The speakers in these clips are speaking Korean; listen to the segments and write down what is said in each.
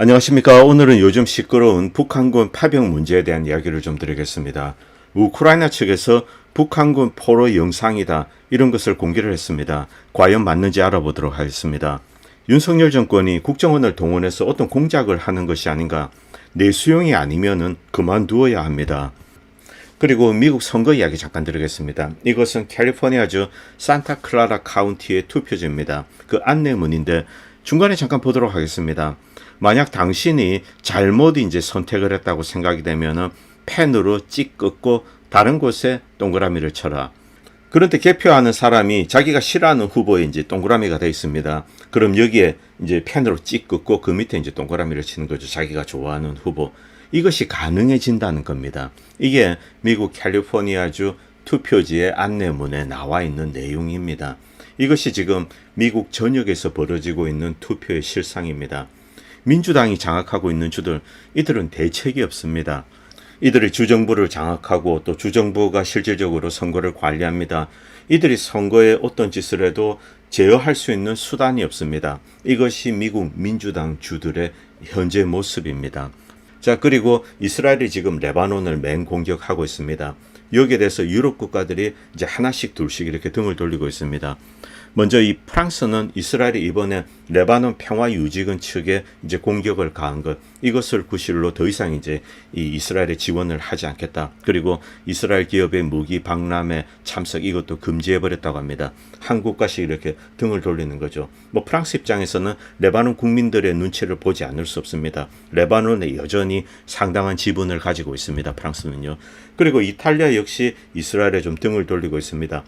안녕하십니까. 오늘은 요즘 시끄러운 북한군 파병 문제에 대한 이야기를 좀 드리겠습니다. 우크라이나 측에서 북한군 포로 영상이다 이런 것을 공개를 했습니다. 과연 맞는지 알아보도록 하겠습니다. 윤석열 정권이 국정원을 동원해서 어떤 공작을 하는 것이 아닌가. 내 수용이 아니면은 그만두어야 합니다. 그리고 미국 선거 이야기 잠깐 드리겠습니다. 이것은 캘리포니아주 산타클라라 카운티의 투표지입니다. 그 안내문인데 중간에 잠깐 보도록 하겠습니다. 만약 당신이 잘못 이제 선택을 했다고 생각이 되면은 펜으로 찍 긋고 다른 곳에 동그라미를 쳐라. 그런데 개표하는 사람이 자기가 싫어하는 후보에 이제 동그라미가 되어 있습니다. 그럼 여기에 이제 펜으로 찍 긋고 그 밑에 이제 동그라미를 치는 거죠. 자기가 좋아하는 후보. 이것이 가능해진다는 겁니다. 이게 미국 캘리포니아주 투표지의 안내문에 나와 있는 내용입니다. 이것이 지금 미국 전역에서 벌어지고 있는 투표의 실상입니다. 민주당이 장악하고 있는 주들, 이들은 대책이 없습니다. 이들이 주정부를 장악하고 또 주정부가 실질적으로 선거를 관리합니다. 이들이 선거에 어떤 짓을 해도 제어할 수 있는 수단이 없습니다. 이것이 미국 민주당 주들의 현재 모습입니다. 자, 그리고 이스라엘이 지금 레바논을 맹 공격하고 있습니다. 여기에 대해서 유럽 국가들이 이제 하나씩 둘씩 이렇게 등을 돌리고 있습니다. 먼저 이 프랑스는 이스라엘이 이번에 레바논 평화 유지군 측에 이제 공격을 가한 것 이것을 구실로 더 이상 이제 이 이스라엘에 지원을 하지 않겠다. 그리고 이스라엘 기업의 무기 박람회 참석 이것도 금지해 버렸다고 합니다. 한국과시 이렇게 등을 돌리는 거죠. 뭐 프랑스 입장에서는 레바논 국민들의 눈치를 보지 않을 수 없습니다. 레바논에 여전히 상당한 지분을 가지고 있습니다. 프랑스는요. 그리고 이탈리아 역시 이스라엘에 좀 등을 돌리고 있습니다.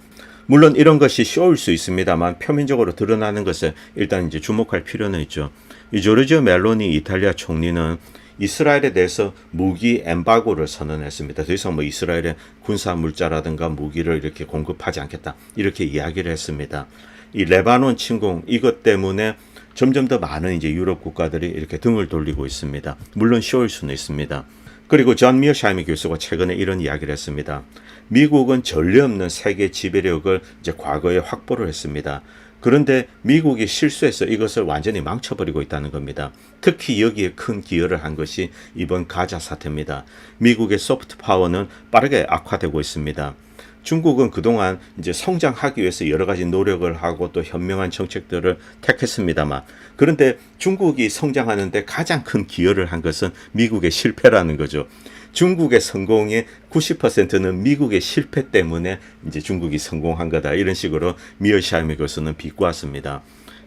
물론 이런 것이 쇼일 수 있습니다만 표면적으로 드러나는 것에 일단 이제 주목할 필요는 있죠. 이 조르지오 멜로니 이탈리아 총리는 이스라엘에 대해서 무기 엠바고를 선언했습니다. 더 이상 뭐 이스라엘의 군사 물자라든가 무기를 이렇게 공급하지 않겠다. 이렇게 이야기를 했습니다. 이 레바논 침공 이것 때문에 점점 더 많은 이제 유럽 국가들이 이렇게 등을 돌리고 있습니다. 물론 쇼일 수는 있습니다. 그리고 존 미어샤이미 교수가 최근에 이런 이야기를 했습니다. 미국은 전례 없는 세계 지배력을 이제 과거에 확보를 했습니다. 그런데 미국이 실수해서 이것을 완전히 망쳐버리고 있다는 겁니다. 특히 여기에 큰 기여를 한 것이 이번 가자 사태입니다. 미국의 소프트 파워는 빠르게 악화되고 있습니다. 중국은 그동안 이제 성장하기 위해서 여러 가지 노력을 하고 또 현명한 정책들을 택했습니다만 그런데 중국이 성장하는데 가장 큰 기여를 한 것은 미국의 실패라는 거죠. 중국의 성공의 90%는 미국의 실패 때문에 이제 중국이 성공한 거다. 이런 식으로 미어샤이미 교수는 비꼬았습니다.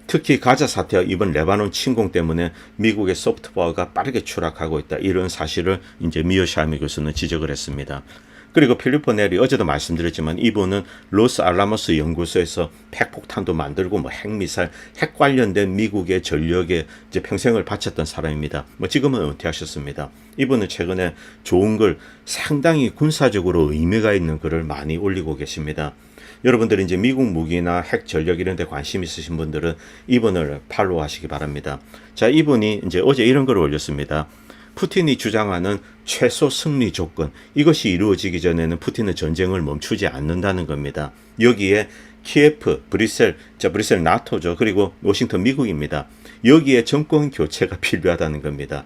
특히 가자 사태와 이번 레바논 침공 때문에 미국의 소프트파워가 빠르게 추락하고 있다. 이런 사실을 이제 미어샤이미 교수는 지적을 했습니다. 그리고 필리포 네리 어제도 말씀드렸지만 이분은 로스 알라모스 연구소에서 핵폭탄도 만들고 뭐 핵미사일, 핵 관련된 미국의 전력에 이제 평생을 바쳤던 사람입니다. 뭐 지금은 은퇴하셨습니다. 이분은 최근에 좋은 글 상당히 군사적으로 의미가 있는 글을 많이 올리고 계십니다. 여러분들이 이제 미국 무기나 핵 전력 이런 데 관심 있으신 분들은 이분을 팔로우 하시기 바랍니다. 자, 이분이 이제 어제 이런 글을 올렸습니다. 푸틴이 주장하는 최소 승리 조건 이것이 이루어지기 전에는 푸틴은 전쟁을 멈추지 않는다는 겁니다. 여기에 키예프, 브뤼셀, 자 브뤼셀 나토죠. 그리고 워싱턴 미국입니다. 여기에 정권 교체가 필요하다는 겁니다.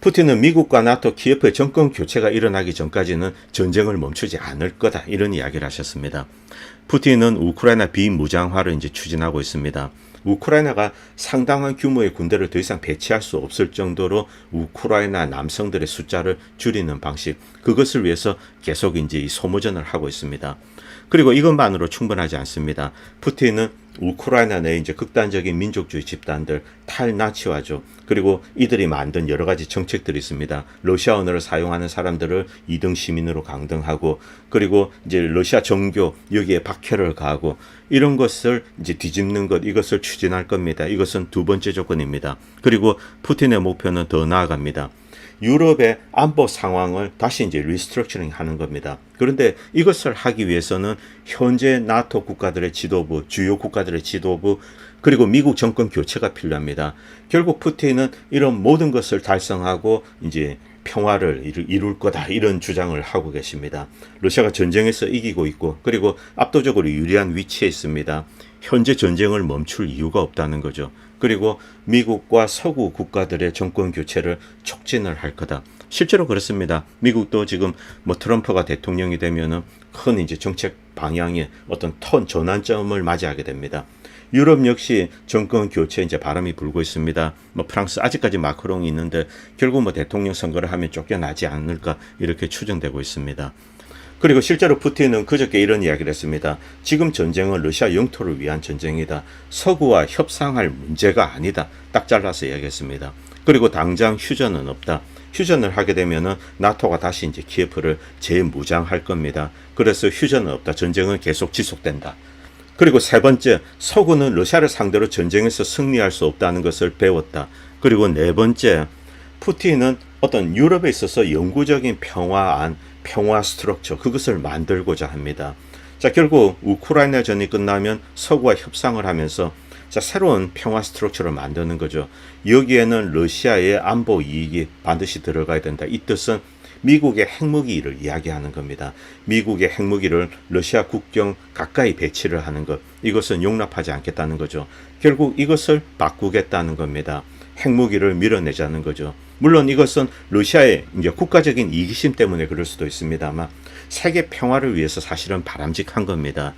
푸틴은 미국과 나토 키예프의 정권 교체가 일어나기 전까지는 전쟁을 멈추지 않을 거다 이런 이야기를 하셨습니다. 푸틴은 우크라이나 비무장화를 이제 추진하고 있습니다. 우크라이나가 상당한 규모의 군대를 더 이상 배치할 수 없을 정도로 우크라이나 남성들의 숫자를 줄이는 방식 그것을 위해서 계속 이제 이 소모전을 하고 있습니다. 그리고 이것만으로 충분하지 않습니다. 푸틴은 우크라이나 내 이제 극단적인 민족주의 집단들 탈나치화죠. 그리고 이들이 만든 여러 가지 정책들이 있습니다. 러시아 언어를 사용하는 사람들을 이등 시민으로 강등하고 그리고 이제 러시아 정교 여기에 박해를 가하고 이런 것을 이제 뒤집는 것 이것을 추진할 겁니다. 이것은 두 번째 조건입니다. 그리고 푸틴의 목표는 더 나아갑니다. 유럽의 안보 상황을 다시 이제 리스트럭처링 하는 겁니다. 그런데 이것을 하기 위해서는 현재 나토 국가들의 지도부, 주요 국가들의 지도부, 그리고 미국 정권 교체가 필요합니다. 결국 푸틴은 이런 모든 것을 달성하고 이제 평화를 이룰 거다 이런 주장을 하고 계십니다. 러시아가 전쟁에서 이기고 있고 그리고 압도적으로 유리한 위치에 있습니다. 현재 전쟁을 멈출 이유가 없다는 거죠. 그리고 미국과 서구 국가들의 정권 교체를 촉진을 할 거다. 실제로 그렇습니다. 미국도 지금 뭐 트럼프가 대통령이 되면은 큰 이제 정책 방향의 어떤 턴 전환점을 맞이하게 됩니다. 유럽 역시 정권 교체 이제 바람이 불고 있습니다. 뭐 프랑스 아직까지 마크롱이 있는데 결국 뭐 대통령 선거를 하면 쫓겨나지 않을까 이렇게 추정되고 있습니다. 그리고 실제로 푸틴은 그저께 이런 이야기를 했습니다. 지금 전쟁은 러시아 영토를 위한 전쟁이다. 서구와 협상할 문제가 아니다. 딱 잘라서 이야기했습니다. 그리고 당장 휴전은 없다. 휴전을 하게 되면은 나토가 다시 이제 키예프를 재무장할 겁니다. 그래서 휴전은 없다. 전쟁은 계속 지속된다. 그리고 세 번째, 서구는 러시아를 상대로 전쟁에서 승리할 수 없다는 것을 배웠다. 그리고 네 번째, 푸틴은 어떤 유럽에 있어서 영구적인 평화안, 평화 스트럭처, 그것을 만들고자 합니다. 자, 결국 우크라이나 전이 끝나면 서구와 협상을 하면서 자, 새로운 평화 스트럭처를 만드는 거죠. 여기에는 러시아의 안보 이익이 반드시 들어가야 된다. 이 뜻은 미국의 핵무기를 이야기하는 겁니다. 미국의 핵무기를 러시아 국경 가까이 배치를 하는 것. 이것은 용납하지 않겠다는 거죠. 결국 이것을 바꾸겠다는 겁니다. 핵무기를 밀어내자는 거죠. 물론 이것은 러시아의 이제 국가적인 이기심 때문에 그럴 수도 있습니다만 세계 평화를 위해서 사실은 바람직한 겁니다.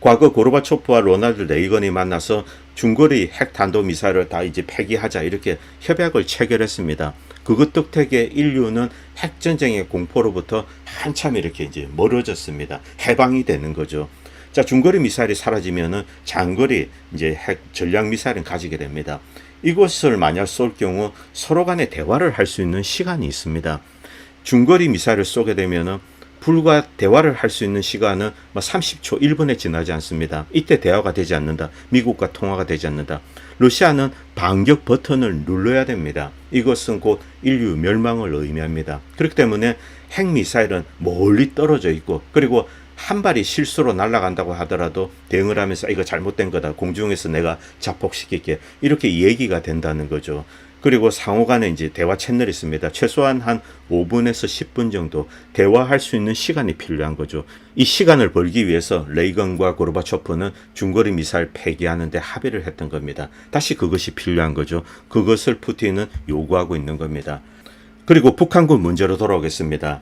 과거 고르바초프와 로나ल्드 레이건이 만나서 중거리 핵 탄도 미사일을 다 이제 폐기하자 이렇게 협약을 체결했습니다. 그것 덕택에 인류는 핵 전쟁의 공포로부터 한참 이렇게 이제 멀어졌습니다. 해방이 되는 거죠. 자, 중거리 미사일이 사라지면은 장거리 이제 핵 전략 미사일은 가지게 됩니다. 이것을 만약 쏠 경우 서로 간에 대화를 할 수 있는 시간이 있습니다. 중거리 미사일을 쏘게 되면은 불과 대화를 할 수 있는 시간은 30초, 1분에 지나지 않습니다. 이때 대화가 되지 않는다. 미국과 통화가 되지 않는다. 러시아는 반격 버튼을 눌러야 됩니다. 이것은 곧 인류 멸망을 의미합니다. 그렇기 때문에 핵미사일은 멀리 떨어져 있고 그리고 한 발이 실수로 날아간다고 하더라도 대응을 하면서 이거 잘못된 거다. 공중에서 내가 자폭시킬게. 이렇게 얘기가 된다는 거죠. 그리고 상호 간에 이제 대화 채널이 있습니다. 최소한 한 5분에서 10분 정도 대화할 수 있는 시간이 필요한 거죠. 이 시간을 벌기 위해서 레이건과 고르바초프는 중거리 미사일 폐기하는데 합의를 했던 겁니다. 다시 그것이 필요한 거죠. 그것을 푸틴은 요구하고 있는 겁니다. 그리고 북한군 문제로 돌아오겠습니다.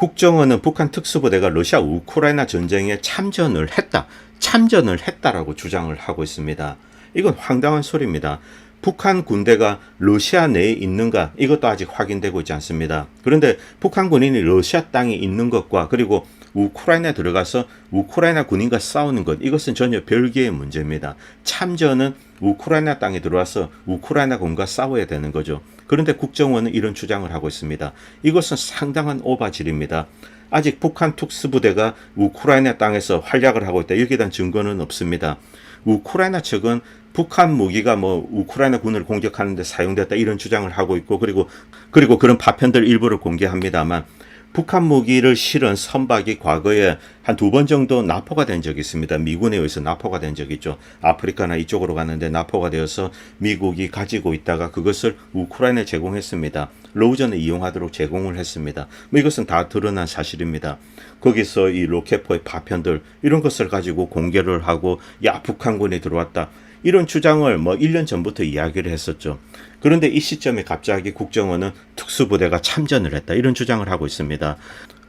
국정원은 북한 특수부대가 러시아 우크라이나 전쟁에 참전을 했다. 참전을 했다라고 주장을 하고 있습니다. 이건 황당한 소리입니다. 북한 군대가 러시아 내에 있는가 이것도 아직 확인되고 있지 않습니다. 그런데 북한 군인이 러시아 땅에 있는 것과 그리고 우크라이나에 들어가서 우크라이나 군인과 싸우는 것 이것은 전혀 별개의 문제입니다. 참전은 우크라이나 땅에 들어와서 우크라이나 군과 싸워야 되는 거죠. 그런데 국정원은 이런 주장을 하고 있습니다. 이것은 상당한 오바질입니다. 아직 북한 특수부대가 우크라이나 땅에서 활약을 하고 있다. 여기에 대한 증거는 없습니다. 우크라이나 측은 북한 무기가 뭐 우크라이나 군을 공격하는데 사용됐다 이런 주장을 하고 있고 그리고 그리고 그런 파편들 일부를 공개합니다만 북한 무기를 실은 선박이 과거에 한 두 번 정도 납포가 된 적이 있습니다. 미군에 의해서 납포가 된 적이 있죠. 아프리카나 이쪽으로 갔는데 납포가 되어서 미국이 가지고 있다가 그것을 우크라이나에 제공했습니다. 로우전에 이용하도록 제공을 했습니다. 뭐 이것은 다 드러난 사실입니다. 거기서 이 로켓포의 파편들 이런 것을 가지고 공개를 하고 야 북한군이 들어왔다. 이런 주장을 뭐 1년 전부터 이야기를 했었죠. 그런데 이 시점에 갑자기 국정원은 특수부대가 참전을 했다. 이런 주장을 하고 있습니다.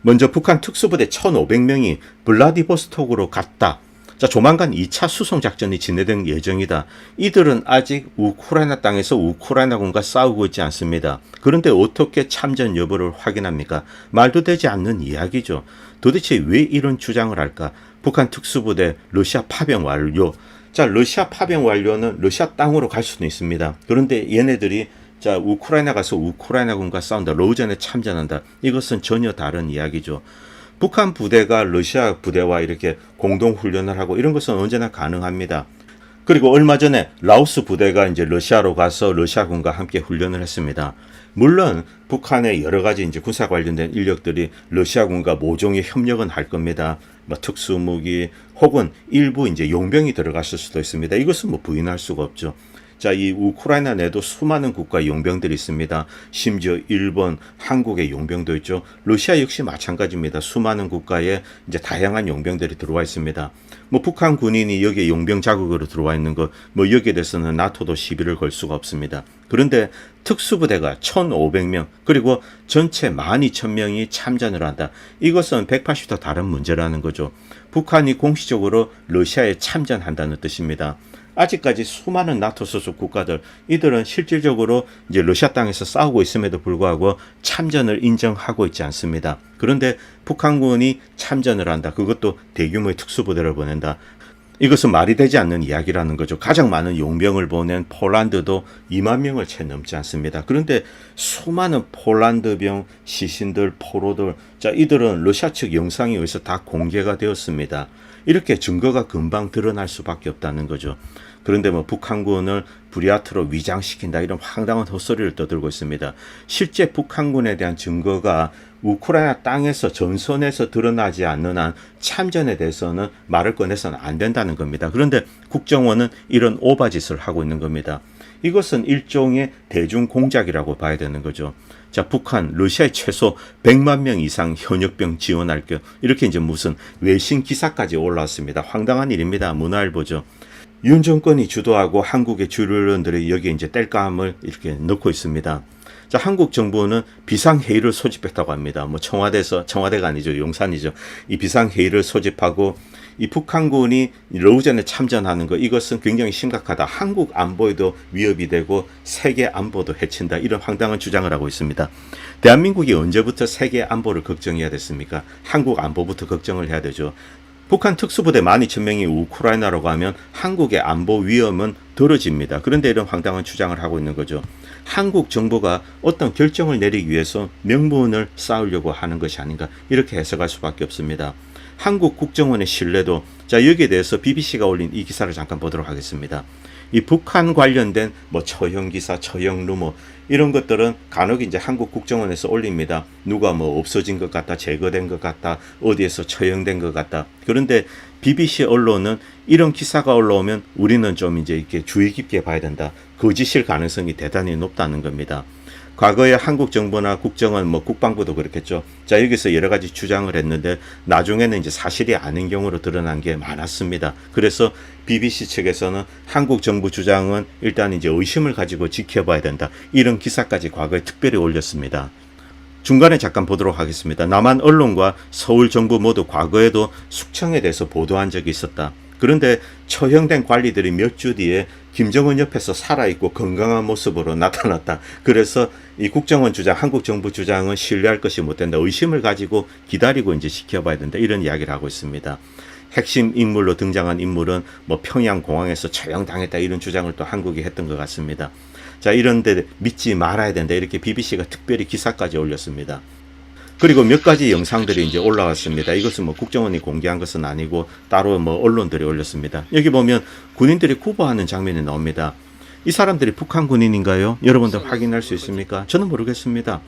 먼저 북한 특수부대 1,500명이 블라디보스톡으로 갔다. 자, 조만간 2차 수송작전이 진행될 예정이다. 이들은 아직 우크라이나 땅에서 우크라이나군과 싸우고 있지 않습니다. 그런데 어떻게 참전 여부를 확인합니까? 말도 되지 않는 이야기죠. 도대체 왜 이런 주장을 할까? 북한 특수부대 러시아 파병 완료. 자, 러시아 파병 완료는 러시아 땅으로 갈 수는 있습니다. 그런데 얘네들이 자, 우크라이나 가서 우크라이나군과 싸운다. 로전에 참전한다. 이것은 전혀 다른 이야기죠. 북한 부대가 러시아 부대와 이렇게 공동 훈련을 하고 이런 것은 언제나 가능합니다. 그리고 얼마 전에 라오스 부대가 이제 러시아로 가서 러시아군과 함께 훈련을 했습니다. 물론 북한의 여러 가지 이제 군사 관련된 인력들이 러시아군과 모종의 협력은 할 겁니다. 뭐 특수무기 혹은 일부 이제 용병이 들어갔을 수도 있습니다. 이것은 뭐 부인할 수가 없죠. 자, 이 우크라이나 내도 수많은 국가 용병들이 있습니다. 심지어 일본, 한국의 용병도 있죠. 러시아 역시 마찬가지입니다. 수많은 국가에 이제 다양한 용병들이 들어와 있습니다. 뭐 북한 군인이 여기에 용병 자국으로 들어와 있는 것, 뭐 여기에 대해서는 나토도 시비를 걸 수가 없습니다. 그런데 특수부대가 1,500명, 그리고 전체 12,000명이 참전을 한다. 이것은 180도 다른 문제라는 거죠. 북한이 공식적으로 러시아에 참전한다는 뜻입니다. 아직까지 수많은 나토 소속 국가들 이들은 실질적으로 이제 러시아 땅에서 싸우고 있음에도 불구하고 참전을 인정하고 있지 않습니다. 그런데 북한군이 참전을 한다. 그것도 대규모의 특수부대를 보낸다. 이것은 말이 되지 않는 이야기라는 거죠. 가장 많은 용병을 보낸 폴란드도 2만 명을 채 넘지 않습니다. 그런데 수많은 폴란드병, 시신들, 포로들, 자, 이들은 러시아 측 영상에 의해서 다 공개가 되었습니다. 이렇게 증거가 금방 드러날 수밖에 없다는 거죠. 그런데 뭐 북한군을 브리아트로 위장시킨다 이런 황당한 헛소리를 떠들고 있습니다. 실제 북한군에 대한 증거가 우크라이나 땅에서 전선에서 드러나지 않는 한 참전에 대해서는 말을 꺼내서는 안 된다는 겁니다. 그런데 국정원은 이런 오바짓을 하고 있는 겁니다. 이것은 일종의 대중 공작이라고 봐야 되는 거죠. 자, 북한, 러시아의 최소 100만 명 이상 현역병 지원할 것 이렇게 이제 무슨 외신 기사까지 올라왔습니다. 황당한 일입니다. 문화일보죠. 윤 정권이 주도하고 한국의 주류론들이 여기에 이제 땔감을 이렇게 넣고 있습니다. 자, 한국 정부는 비상회의를 소집했다고 합니다. 뭐 청와대에서, 청와대가 아니죠. 용산이죠. 이 비상회의를 소집하고 이 북한군이 러우전에 참전하는 것 이것은 굉장히 심각하다. 한국 안보에도 위협이 되고 세계 안보도 해친다. 이런 황당한 주장을 하고 있습니다. 대한민국이 언제부터 세계 안보를 걱정해야 됐습니까? 한국 안보부터 걱정을 해야 되죠. 북한 특수부대 12,000명이 우크라이나로 가면 한국의 안보 위험은 덜어집니다. 그런데 이런 황당한 주장을 하고 있는 거죠. 한국 정부가 어떤 결정을 내리기 위해서 명분을 쌓으려고 하는 것이 아닌가 이렇게 해석할 수밖에 없습니다. 한국 국정원의 신뢰도 자 여기에 대해서 BBC가 올린 이 기사를 잠깐 보도록 하겠습니다. 이 북한 관련된 뭐 처형 기사, 처형 루머 이런 것들은 간혹 이제 한국 국정원에서 올립니다. 누가 뭐 없어진 것 같다, 제거된 것 같다, 어디에서 처형된 것 같다. 그런데 BBC 언론은 이런 기사가 올라오면 우리는 좀 이제 이렇게 주의 깊게 봐야 된다. 거짓일 가능성이 대단히 높다는 겁니다. 과거에 한국 정부나 국정원, 뭐 국방부도 그렇겠죠. 자 여기서 여러 가지 주장을 했는데 나중에는 이제 사실이 아닌 경우로 드러난 게 많았습니다. 그래서 BBC 측에서는 한국 정부 주장은 일단 이제 의심을 가지고 지켜봐야 된다. 이런 기사까지 과거에 특별히 올렸습니다. 중간에 잠깐 보도록 하겠습니다. 남한 언론과 서울 정부 모두 과거에도 숙청에 대해서 보도한 적이 있었다. 그런데 처형된 관리들이 몇 주 뒤에 김정은 옆에서 살아있고 건강한 모습으로 나타났다. 그래서 이 국정원 주장, 한국 정부 주장은 신뢰할 것이 못 된다. 의심을 가지고 기다리고 이제 지켜봐야 된다. 이런 이야기를 하고 있습니다. 핵심 인물로 등장한 인물은 뭐 평양 공항에서 처형당했다 이런 주장을 또 한국이 했던 것 같습니다. 자, 이런데 믿지 말아야 된다. 이렇게 BBC가 특별히 기사까지 올렸습니다. 그리고 몇 가지 영상들이 이제 올라왔습니다. 이것은 뭐 국정원이 공개한 것은 아니고 따로 뭐 언론들이 올렸습니다. 여기 보면 군인들이 구보하는 장면이 나옵니다. 이 사람들이 북한 군인인가요? 여러분들 확인할 수 있습니까? 저는 모르겠습니다.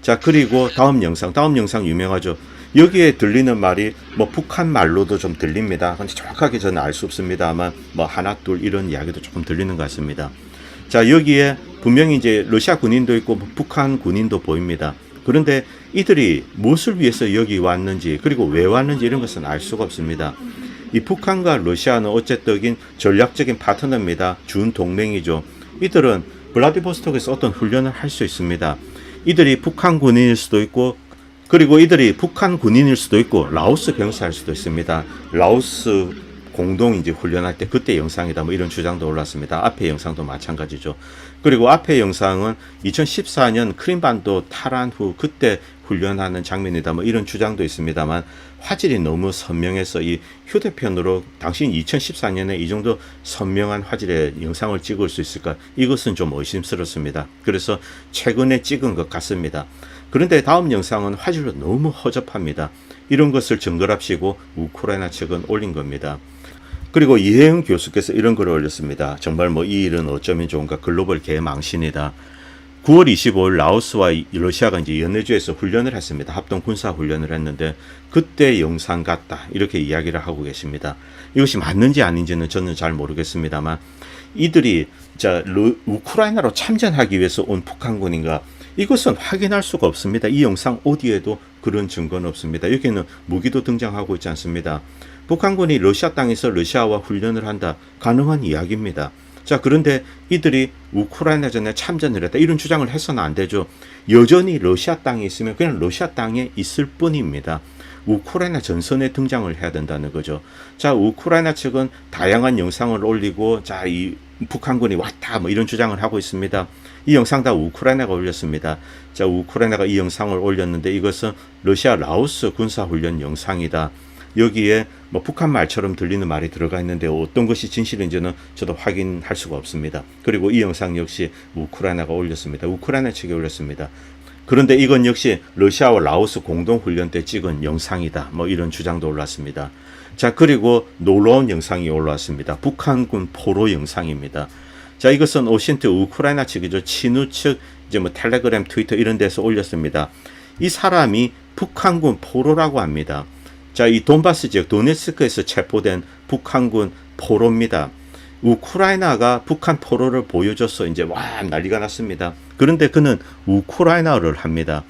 자, 그리고 다음 영상, 다음 영상 유명하죠. 여기에 들리는 말이 뭐 북한 말로도 좀 들립니다. 근데 정확하게 저는 알 수 없습니다만 뭐 하나 둘 이런 이야기도 조금 들리는 것 같습니다. 자, 여기에 분명히 이제 러시아 군인도 있고 북한 군인도 보입니다. 그런데 이들이 무엇을 위해서 여기 왔는지 그리고 왜 왔는지 이런 것은 알 수가 없습니다. 이 북한과 러시아는 어쨌든 전략적인 파트너입니다. 준 동맹이죠. 이들은 블라디보스톡에서 어떤 훈련을 할 수 있습니다. 이들이 북한 군인일 수도 있고 그리고 이들이 북한 군인일 수도 있고 라오스 병사일 수도 있습니다. 라오스 공동 이제 훈련할 때 그때 영상이다 뭐 이런 주장도 올랐습니다. 앞에 영상도 마찬가지죠. 그리고 앞에 영상은 2014년 크림반도 탈환 후 그때 훈련하는 장면이다 뭐 이런 주장도 있습니다만 화질이 너무 선명해서 이 휴대폰으로 당신 2014년에 이 정도 선명한 화질의 영상을 찍을 수 있을까 이것은 좀 의심스럽습니다. 그래서 최근에 찍은 것 같습니다. 그런데 다음 영상은 화질로 너무 허접합니다. 이런 것을 증거랍시고 우크라이나 측은 올린 겁니다. 그리고 이혜영 교수께서 이런 글을 올렸습니다. 정말 뭐 이 일은 어쩌면 좋은가 글로벌 개망신이다. 9월 25일 라오스와 러시아가 이제 연해주에서 훈련을 했습니다. 합동 군사 훈련을 했는데 그때 영상 같다 이렇게 이야기를 하고 계십니다. 이것이 맞는지 아닌지는 저는 잘 모르겠습니다만 이들이 자 루- 우크라이나로 참전하기 위해서 온 북한군인가? 이것은 확인할 수가 없습니다. 이 영상 어디에도 그런 증거는 없습니다. 여기는 무기도 등장하고 있지 않습니다. 북한군이 러시아 땅에서 러시아와 훈련을 한다. 가능한 이야기입니다. 자, 그런데 이들이 우크라이나전에 참전을 했다. 이런 주장을 해서는 안 되죠. 여전히 러시아 땅에 있으면 그냥 러시아 땅에 있을 뿐입니다. 우크라이나 전선에 등장을 해야 된다는 거죠. 자, 우크라이나 측은 다양한 영상을 올리고, 자, 이 북한군이 왔다, 뭐 이런 주장을 하고 있습니다. 이 영상 다 우크라이나가 올렸습니다. 자, 우크라이나가 이 영상을 올렸는데 이것은 러시아 라오스 군사훈련 영상이다. 여기에 뭐 북한 말처럼 들리는 말이 들어가 있는데 어떤 것이 진실인지는 저도 확인할 수가 없습니다. 그리고 이 영상 역시 우크라이나가 올렸습니다. 우크라이나 측이 올렸습니다. 그런데 이건 역시 러시아와 라오스 공동훈련 때 찍은 영상이다. 뭐 이런 주장도 올랐습니다. 자, 그리고 놀라운 영상이 올라왔습니다. 북한군 포로 영상입니다. 자, 이것은 오신트 우크라이나 측이죠. 친우 측, 이제 뭐 텔레그램, 트위터 이런 데서 올렸습니다. 이 사람이 북한군 포로라고 합니다. 자, 이 돈바스 지역 도네츠크에서 체포된 북한군 포로입니다. 우크라이나가 북한 포로를 보여줘서 이제 와 난리가 났습니다. 그런데 그는 우크라이나어를 합니다.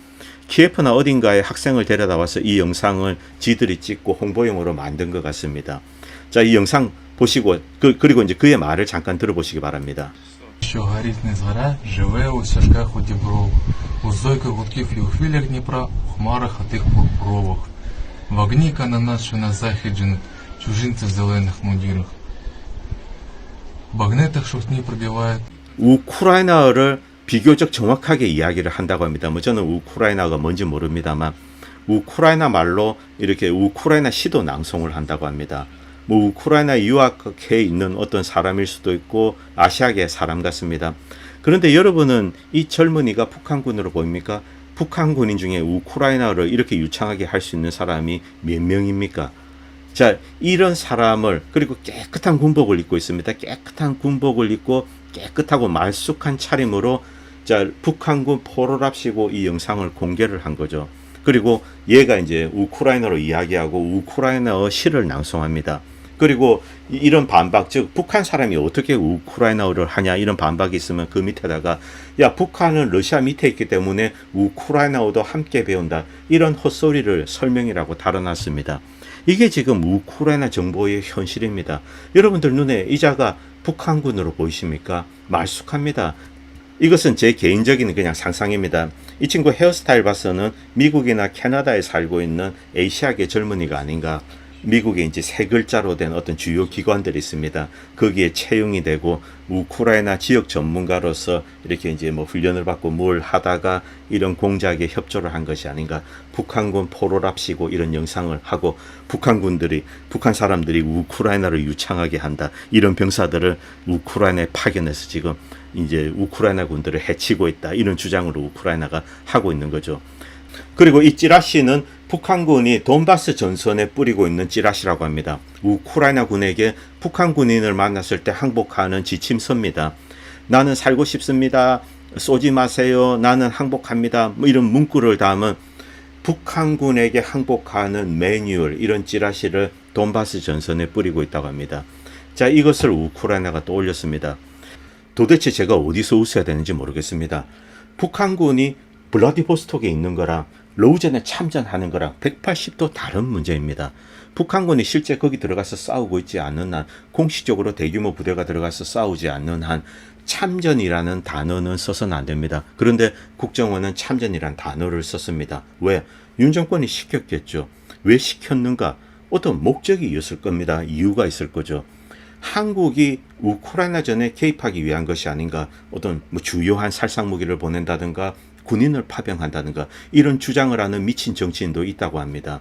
키예프나 어딘가에 학생을 데려다 와서 이 영상을 지들이 찍고 홍보용으로 만든 것 같습니다. 자, 이 영상 보시고 그, 그리고 이제 그의 말을 잠깐 들어보시기 바랍니다. що горить не згора, живе у стяжках у дібров, у зойках гудків і у хвилях Дніпра, у хмарах а тих пурпурових. В огніка на нас, що на захід женуть, чужинці в зелених мундірах. В багнетах шовтні пробивають, 우크라이나어를 비교적 정확하게 이야기를 한다고 합니다. 뭐 저는 우크라이나가 뭔지 모릅니다만 우크라이나 말로 이렇게 우크라이나 시도 낭송을 한다고 합니다. 뭐 우크라이나 유학해 있는 어떤 사람일 수도 있고 아시아계 사람 같습니다. 그런데 여러분은 이 젊은이가 북한군으로 보입니까? 북한 군인 중에 우크라이나어를 이렇게 유창하게 할 수 있는 사람이 몇 명입니까? 자, 이런 사람을 그리고 깨끗한 군복을 입고 있습니다. 깨끗한 군복을 입고 깨끗하고 말쑥한 차림으로 자, 북한군 포로랍시고 이 영상을 공개를 한 거죠. 그리고 얘가 이제 우크라이나로 이야기하고 우크라이나어 시를 낭송합니다. 그리고 이- 이런 반박, 즉 북한 사람이 어떻게 우크라이나어를 하냐 이런 반박이 있으면 그 밑에다가 야 북한은 러시아 밑에 있기 때문에 우크라이나어도 함께 배운다 이런 헛소리를 설명이라고 달아놨습니다. 이게 지금 우크라이나 정보의 현실입니다. 여러분들 눈에 이자가 북한군으로 보이십니까? 말쑥합니다. 이것은 제 개인적인 그냥 상상입니다. 이 친구 헤어스타일 봐서는 미국이나 캐나다에 살고 있는 에이시아계 젊은이가 아닌가. 미국에 이제 세 글자로 된 어떤 주요 기관들이 있습니다. 거기에 채용이 되고 우크라이나 지역 전문가로서 이렇게 이제 뭐 훈련을 받고 뭘 하다가 이런 공작에 협조를 한 것이 아닌가. 북한군 포로랍시고 이런 영상을 하고 북한군들이 북한 사람들이 우크라이나를 유창하게 한다. 이런 병사들을 우크라이나에 파견해서 지금 이제 우크라이나 군들을 해치고 있다. 이런 주장으로 우크라이나가 하고 있는 거죠. 그리고 이 찌라시는 북한군이 돈바스 전선에 뿌리고 있는 찌라시라고 합니다. 우크라이나 군에게 북한 군인을 만났을 때 항복하는 지침서입니다. 나는 살고 싶습니다. 쏘지 마세요. 나는 항복합니다. 뭐 이런 문구를 담은 북한군에게 항복하는 매뉴얼 이런 찌라시를 돈바스 전선에 뿌리고 있다고 합니다. 자, 이것을 우크라이나가 또 올렸습니다. 도대체 제가 어디서 웃어야 되는지 모르겠습니다. 북한군이 블라디보스톡에 있는 거랑 로우젠에 참전하는 거랑 180도 다른 문제입니다. 북한군이 실제 거기 들어가서 싸우고 있지 않는 한, 공식적으로 대규모 부대가 들어가서 싸우지 않는 한, 참전이라는 단어는 써서는 안 됩니다. 그런데 국정원은 참전이란 단어를 썼습니다. 왜? 윤 정권이 시켰겠죠. 왜 시켰는가? 어떤 목적이 있을 겁니다. 이유가 있을 거죠. 한국이 우크라이나 전에 개입하기 위한 것이 아닌가 어떤 뭐 주요한 살상 무기를 보낸다든가 군인을 파병한다든가 이런 주장을 하는 미친 정치인도 있다고 합니다.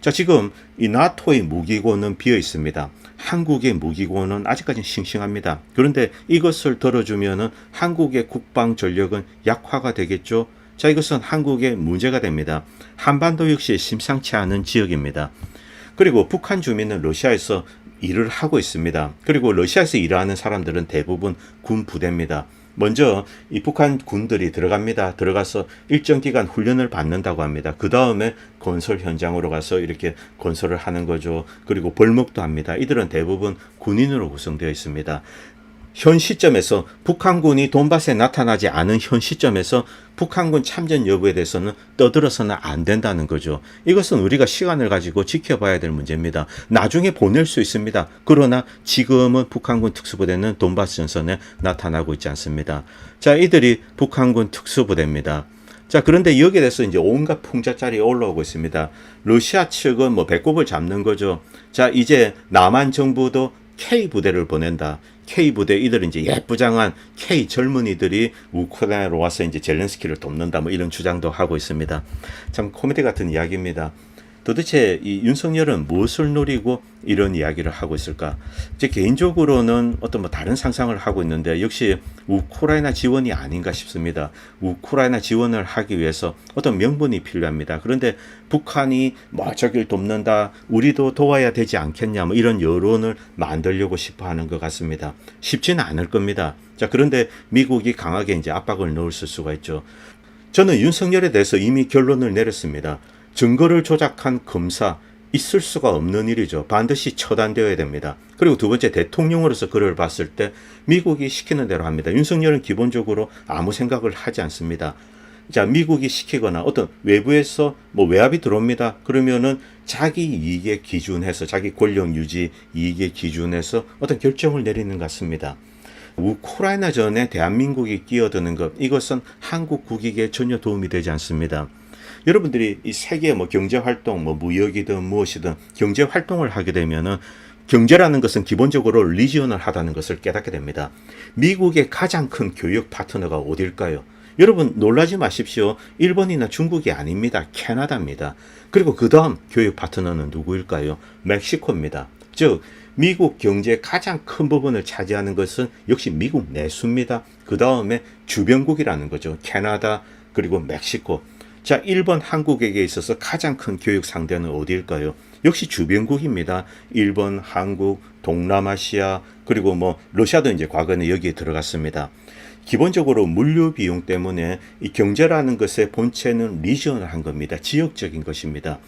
자 지금 이 나토의 무기고는 비어 있습니다. 한국의 무기고는 아직까지 싱싱합니다. 그런데 이것을 들어주면은 한국의 국방 전력은 약화가 되겠죠. 자 이것은 한국의 문제가 됩니다. 한반도 역시 심상치 않은 지역입니다. 그리고 북한 주민은 러시아에서 일을 하고 있습니다. 그리고 러시아에서 일하는 사람들은 대부분 군 부대입니다. 먼저 이 북한 군들이 들어갑니다. 들어가서 일정 기간 훈련을 받는다고 합니다. 그 다음에 건설 현장으로 가서 이렇게 건설을 하는 거죠. 그리고 벌목도 합니다. 이들은 대부분 군인으로 구성되어 있습니다. 현 시점에서 북한군이 돈바스에 나타나지 않은 현 시점에서 북한군 참전 여부에 대해서는 떠들어서는 안 된다는 거죠. 이것은 우리가 시간을 가지고 지켜봐야 될 문제입니다. 나중에 보낼 수 있습니다. 그러나 지금은 북한군 특수부대는 돈바스 전선에 나타나고 있지 않습니다. 자, 이들이 북한군 특수부대입니다. 자, 그런데 여기에 대해서 이제 온갖 풍자짤이 올라오고 있습니다. 러시아 측은 뭐 배꼽을 잡는 거죠. 자, 이제 남한 정부도 K 부대를 보낸다. K 부대 이들은 이제 예쁘장한 K 젊은이들이 우크라이나로 와서 이제 젤렌스키를 돕는다. 뭐 이런 주장도 하고 있습니다. 참 코미디 같은 이야기입니다. 도대체 이 윤석열은 무엇을 노리고 이런 이야기를 하고 있을까? 제 개인적으로는 어떤 뭐 다른 상상을 하고 있는데 역시 우크라이나 지원이 아닌가 싶습니다. 우크라이나 지원을 하기 위해서 어떤 명분이 필요합니다. 그런데 북한이 뭐 저길 돕는다, 우리도 도와야 되지 않겠냐, 뭐 이런 여론을 만들려고 싶어 하는 것 같습니다. 쉽지는 않을 겁니다. 자, 그런데 미국이 강하게 이제 압박을 넣을 수가 있죠. 저는 윤석열에 대해서 이미 결론을 내렸습니다. 증거를 조작한 검사 있을 수가 없는 일이죠. 반드시 처단되어야 됩니다. 그리고 두 번째 대통령으로서 그를 봤을 때 미국이 시키는 대로 합니다. 윤석열은 기본적으로 아무 생각을 하지 않습니다. 자, 미국이 시키거나 어떤 외부에서 뭐 외압이 들어옵니다. 그러면은 자기 이익에 기준해서 자기 권력 유지 이익에 기준해서 어떤 결정을 내리는 것 같습니다. 우크라이나 전에 대한민국이 끼어드는 것 이것은 한국 국익에 전혀 도움이 되지 않습니다. 여러분들이 이 세계 뭐 경제 활동 뭐 무역이든 무엇이든 경제 활동을 하게 되면은 경제라는 것은 기본적으로 리지언을 하다는 것을 깨닫게 됩니다. 미국의 가장 큰 교육 파트너가 어딜까요? 여러분 놀라지 마십시오. 일본이나 중국이 아닙니다. 캐나다입니다. 그리고 그 다음 교육 파트너는 누구일까요? 멕시코입니다. 즉 미국 경제의 가장 큰 부분을 차지하는 것은 역시 미국 내수입니다. 그 다음에 주변국이라는 거죠. 캐나다 그리고 멕시코. 자, 1번 한국에게 있어서 가장 큰 교육 상대는 어디일까요? 역시 주변국입니다. 일본, 한국, 동남아시아, 그리고 뭐 러시아도 이제 과거에는 여기에 들어갔습니다. 기본적으로 물류 비용 때문에 이 경제라는 것의 본체는 리지언을 한 겁니다. 지역적인 것입니다.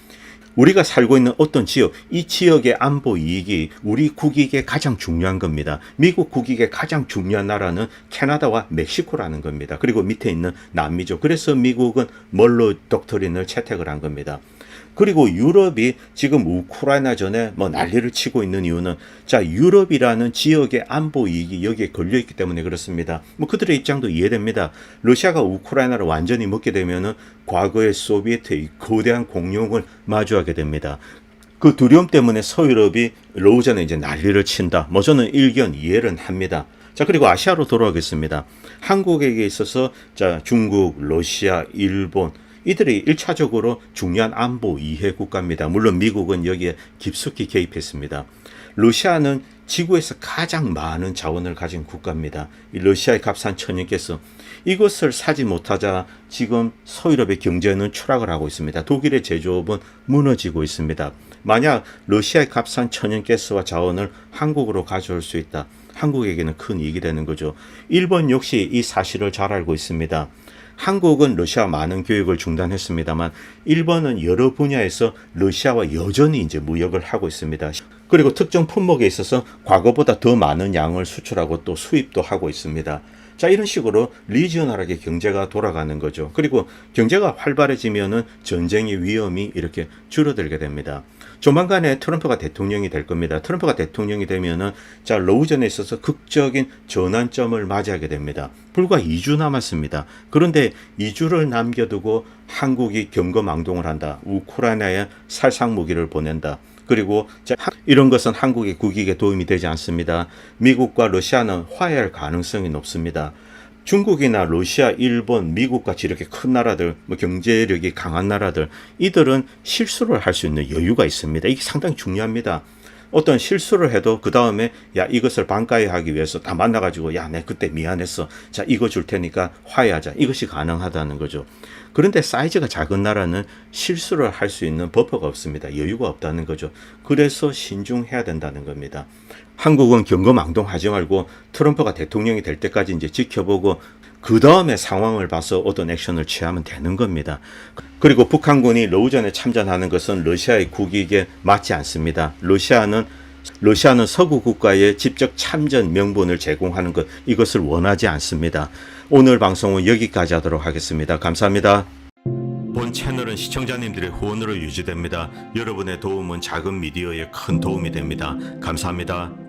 우리가 살고 있는 어떤 지역, 이 지역의 안보 이익이 우리 국익에 가장 중요한 겁니다. 미국 국익에 가장 중요한 나라는 캐나다와 멕시코라는 겁니다. 그리고 밑에 있는 남미죠. 그래서 미국은 멀로 독트린을 채택을 한 겁니다. 그리고 유럽이 지금 우크라이나 전에 뭐 난리를 치고 있는 이유는 자 유럽이라는 지역의 안보 이익이 여기에 걸려 있기 때문에 그렇습니다. 뭐 그들의 입장도 이해됩니다. 러시아가 우크라이나를 완전히 먹게 되면은 과거의 소비에트의 거대한 공룡을 마주하게 됩니다. 그 두려움 때문에 서유럽이 러우전에 이제 난리를 친다. 뭐 저는 일견 이해를 합니다. 자, 그리고 아시아로 돌아가겠습니다. 한국에게 있어서 자, 중국, 러시아, 일본 이들이 1차적으로 중요한 안보 이해 국가입니다. 물론 미국은 여기에 깊숙이 개입했습니다. 러시아는 지구에서 가장 많은 자원을 가진 국가입니다. 이 러시아의 값싼 천연가스 이것을 사지 못하자 지금 서유럽의 경제는 추락을 하고 있습니다. 독일의 제조업은 무너지고 있습니다. 만약 러시아의 값싼 천연가스와 자원을 한국으로 가져올 수 있다. 한국에게는 큰 이익이 되는 거죠. 일본 역시 이 사실을 잘 알고 있습니다. 한국은 러시아 많은 교육을 중단했습니다만 일본은 여러 분야에서 러시아와 여전히 이제 무역을 하고 있습니다. 그리고 특정 품목에 있어서 과거보다 더 많은 양을 수출하고 또 수입도 하고 있습니다. 자, 이런 식으로 리지어널하게 경제가 돌아가는 거죠. 그리고 경제가 활발해지면은 전쟁의 위험이 이렇게 줄어들게 됩니다. 조만간에 트럼프가 대통령이 될 겁니다. 트럼프가 대통령이 되면은 자, 로우전에 있어서 극적인 전환점을 맞이하게 됩니다. 불과 2주 남았습니다. 그런데 2주를 남겨두고 한국이 경거망동을 한다. 우크라이나에 살상 무기를 보낸다. 그리고 이런 것은 한국의 국익에 도움이 되지 않습니다. 미국과 러시아는 화해할 가능성이 높습니다. 중국이나 러시아, 일본, 미국같이 이렇게 큰 나라들, 뭐 경제력이 강한 나라들, 이들은 실수를 할 수 있는 여유가 있습니다. 이게 상당히 중요합니다. 어떤 실수를 해도 그 다음에 야 이것을 반가이 하기 위해서 다 만나가지고 야 내 그때 미안했어. 자 이거 줄 테니까 화해하자. 이것이 가능하다는 거죠. 그런데 사이즈가 작은 나라는 실수를 할 수 있는 버퍼가 없습니다. 여유가 없다는 거죠. 그래서 신중해야 된다는 겁니다. 한국은 경거망동하지 말고 트럼프가 대통령이 될 때까지 이제 지켜보고 그 다음에 상황을 봐서 어떤 액션을 취하면 되는 겁니다. 그리고 북한군이 러우전에 참전하는 것은 러시아의 국익에 맞지 않습니다. 러시아는 러시아는 서구 국가의 직접 참전 명분을 제공하는 것 이것을 원하지 않습니다. 오늘 방송은 여기까지 하도록 하겠습니다. 감사합니다. 본 채널은 시청자님들의 후원으로 유지됩니다. 여러분의 도움은 작은 미디어에 큰 도움이 됩니다. 감사합니다.